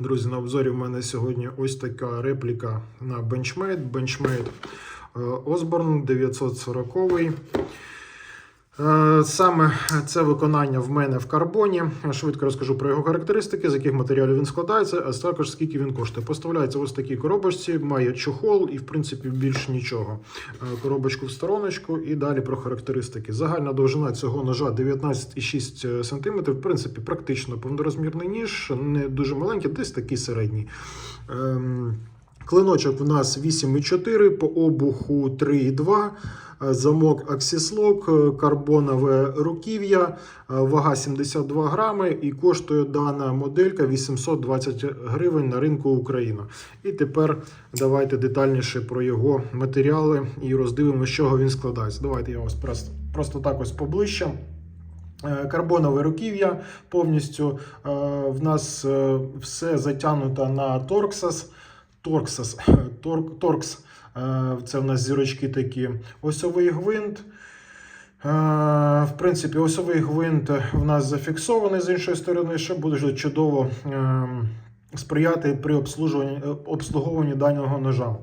Друзі, на обзорі в мене сьогодні ось така репліка на. Benchmade е, Osborne 940. Е, Саме це виконання в мене в карбоні. Швидко розкажу про його характеристики, з яких матеріалів він складається, а також скільки він коштує. Поставляється ось такій коробочці, має чохол і, в принципі, більш нічого. Е, Коробочку в стороночку і далі про характеристики. Загальна довжина цього ножа 19,6 см. В принципі, практично повнорозмірний ніж, не дуже маленький, десь такий середній. Клиночок у нас 8,4, по обуху 3,2. Е, Замок Axis-Lock, е, карбонове руків'я, е, вага 72 грами і коштує дана моделька 820 гривень на ринку Україна. І тепер давайте детальніше про його матеріали і роздивимося, з чого він складається. Давайте я вас просто, так ось поближче. Карбонове руків'я повністю в нас все затягнуто на Торксас. Торксас, Торк, Торкс. Е, Це в нас зірочки такі. Осьовий гвинт. Е, В принципі, осьовий гвинт в нас зафіксований з іншої сторони, що буде чудово е, сприяти при е, обслуговуванні даного ножа.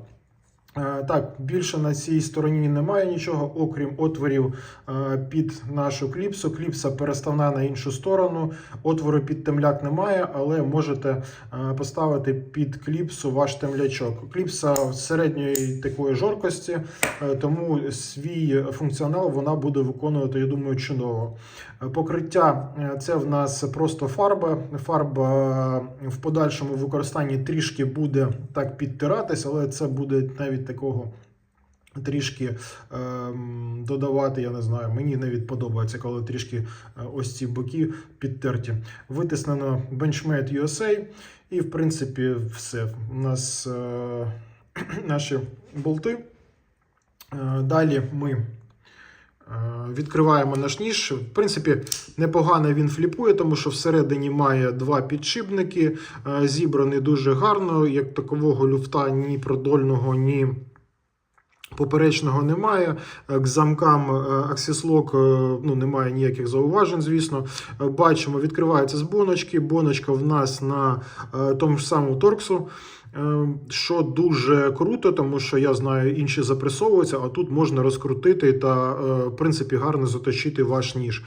Е, Так, більше на цій стороні немає нічого, окрім отворів е, під нашу кліпсу. Кліпса переставна на іншу сторону. Отвору під темляк немає, але можете е, поставити під кліпсу ваш темлячок. Кліпса середньої такої жорсткості, е, тому свій функціонал вона буде виконувати, я думаю, чудово. Покриття це в нас просто фарба. Фарба в подальшому використанні трішки буде так підтиратись, але це буде навіть такого. Трішки ем, додавати, я не знаю, мені навіть подобається, коли трішки е, ось ці боки підтерті. Витиснено Benchmade USA, і в принципі все. У нас е, наші болти. Е, далі ми відкриваємо наш ніж. В принципі, непогано він фліпує, тому що всередині має два підшипники, е, зібраний дуже гарно, як такового люфта ні продольного, ні. Поперечного немає. Е, К замкам Axis-Lock е, ну, немає ніяких зауважень, звісно. Е, Бачимо, відкривається з боночки. Боночка в нас на е, тому ж самому торксу. Е, Що дуже круто, тому що я знаю, інші запресовуються, а тут можна розкрутити та, е, в принципі, гарно заточити ваш ніж.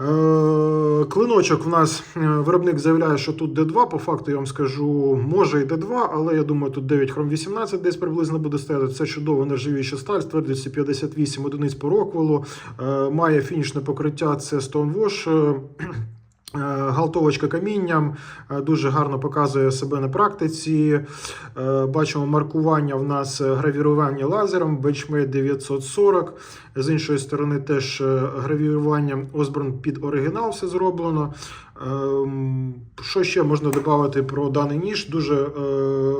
Е, Клиночок в нас е, виробник заявляє, що тут D2. По факту я вам скажу, може і D2, але я думаю, тут 9 хром 18 десь приблизно буде стояти. Це чудово нержавіюча сталь ствердиться твердістю 58 одиниць по роквелу. Е, Має фінішне покриття, це Stonewash. Е, Галтовочка камінням е, дуже гарно показує себе на практиці. Е, Бачимо маркування в нас гравірування лазером Benchmade 940. З іншої сторони, теж гравірування Osborne під оригінал все зроблено. Що ще можна додати про даний ніж? Дуже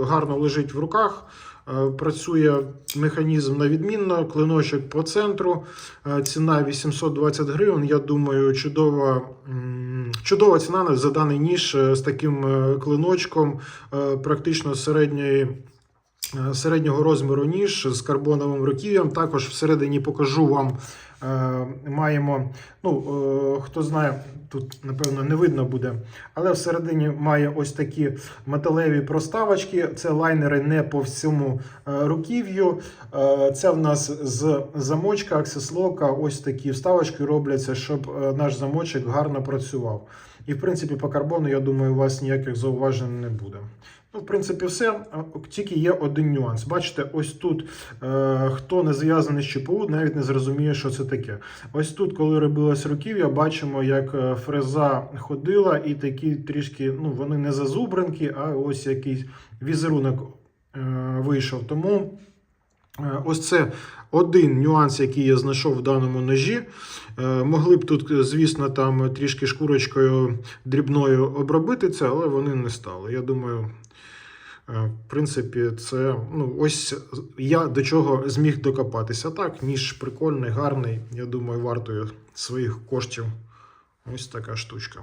гарно лежить в руках. Е, Працює механізм на відмінно, клиночок по центру, Е, ціна 820 гривень. Я думаю, чудова, чудова ціна за даний ніж е, з таким клиночком, практично середньої. Е, Середнього розміру ніж з карбоновим руків'ям. Також всередині покажу вам. е, Маємо, ну е, хто знає, тут напевно не видно буде, але всередині має ось такі металеві проставочки. Це лайнери не по всьому руків'ю. Це в нас з замочка Axis-Lock. Ось такі вставочки робляться, щоб наш замочок гарно працював. І в принципі, по карбону, я думаю, у вас ніяких зауважень не буде. Ну, в принципі, все. Тільки є один нюанс. Бачите, ось тут е, хто не зв'язаний з ЧПУ, навіть не зрозуміє, що це таке. Ось тут, коли робилось руків'я, бачимо, як е, фреза ходила, і такі трішки, ну, вони не зазубринки, а ось якийсь візерунок е, вийшов. Тому. Е, Ось це один нюанс, який я знайшов в даному ножі. Е, Могли б тут, звісно, там трішки шкурочкою дрібною обробити це, але вони не стали. Я думаю, е, в принципі, це ну, ось я до чого зміг докопатися. Так, ніж прикольний, гарний. Я думаю, вартує своїх коштів. Ось така штучка.